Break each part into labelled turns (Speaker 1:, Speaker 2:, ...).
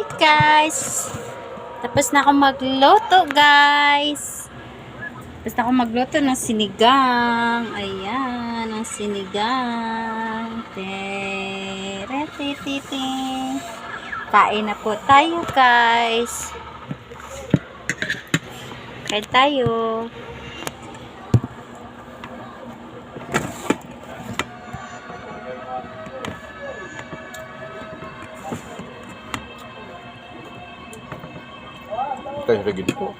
Speaker 1: Hi guys! Tapos na ako magluto guys. Tapos na ako magluto ng sinigang. Ayan, ang sinigang. Tere, tititing. Kain na po tayo guys. Kain tayo.
Speaker 2: Tayo lagi dito.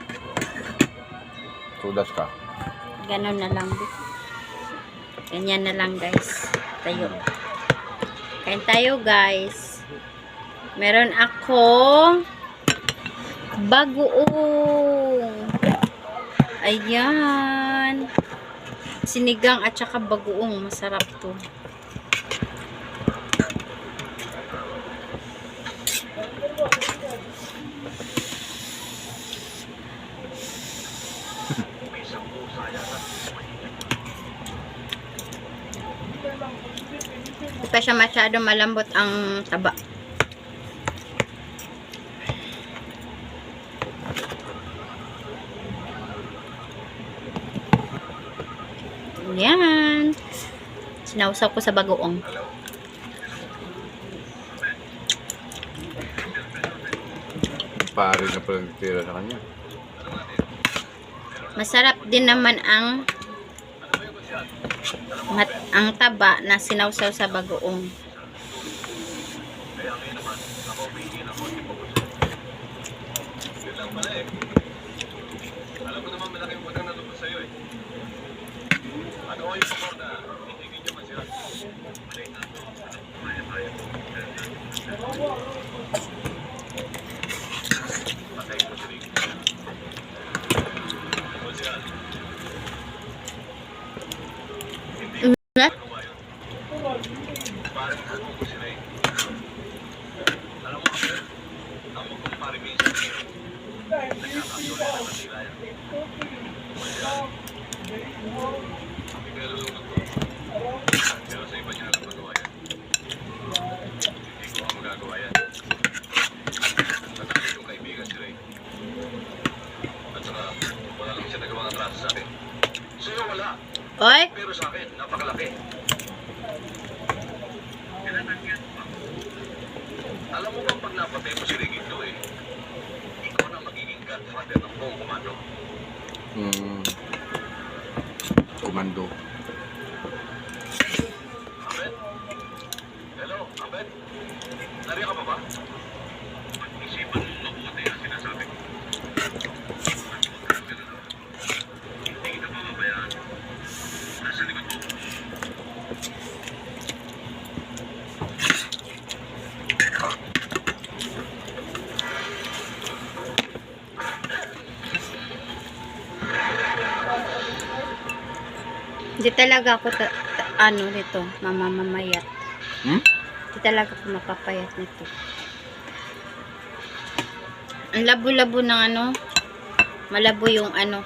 Speaker 2: Sudas ka.
Speaker 1: Ganon na lang. Ganyan na lang guys. Tayo. Kain tayo guys. Meron akong bagoong. Ayan. Sinigang at saka bagoong. Masarap to. Hindi pa siya masyado malambot ang taba. Yan. Sinausaw ko sa bagoong.
Speaker 2: Pare na pala tira sa kanya.
Speaker 1: Masarap din naman ang mat, ang taba na sinausaw sa bagoong. Ingat.
Speaker 3: Sa'yo wala,
Speaker 1: Oy,
Speaker 3: pero sa akin, napakalaki. Godfather ng buong komando.
Speaker 2: Hmm. Komando.
Speaker 1: Hindi talaga ako ta- ta- ano nito, mamamamayat.
Speaker 2: Hmm?
Speaker 1: Hindi talaga ako mapapayat nito. Ang labo-labo ng ano, malabo yung ano,